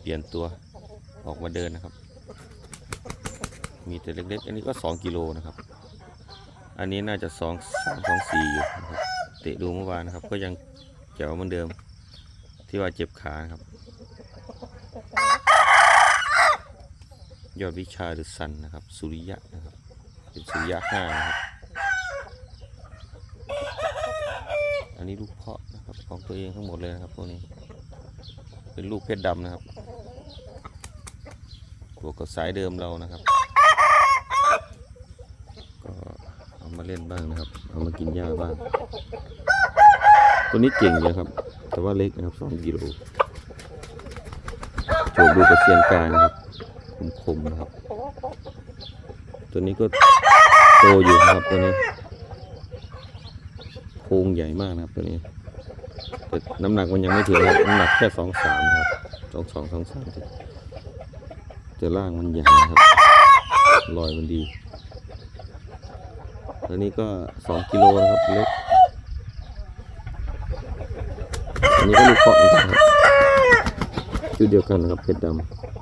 เปลี่ยนตัวออกมาเดินนะครับ มีแต่เล็กๆ อันนี้ก็สองกิโลนะครับ อันนี้น่าจะสองสามสองสี่อยู่นะครับเตะดูเมื่อวานนะครับ ก็ยังแจ๋วเหมือนเดิม ที่ว่าเจ็บขานะครับ ยอดวิชาหรือสันนะครับ สุริยะนะครับ เป็นสุริยะห้านะครับ อันนี้ลูกเพาะนะครับของตัวเองทั้งหมดเลยนะครับพวกนี้ เป็นลูกเพชรดำนะครับบวกกับสายเดิมเรานะครับ ก็เอามาเล่นบ้างนะครับ เอามากินหญ้าบ้าง ตัวนี้เก่งเลยครับ แต่ว่าเล็กนะครับสองกิโลโฉบดูกระเซียนกลางนะครับ คมๆนะครับ ตัวนี้ก็โตอยู่นะครับตัวนี้โครงใหญ่มากนะครับตัวนี้ แต่น้ำหนักมันยังไม่ถึงครับน้ำหนักแค่สองสามครับสองสองสองสามแต่ล่างมันใหญ่ครับลอยมันดีตัวนี้ก็สองกิโลนะครับเล็กอันนี้ก็ลูกเกาะเหมือนกันครับชุดเดียวกันนะครับเพชรดำ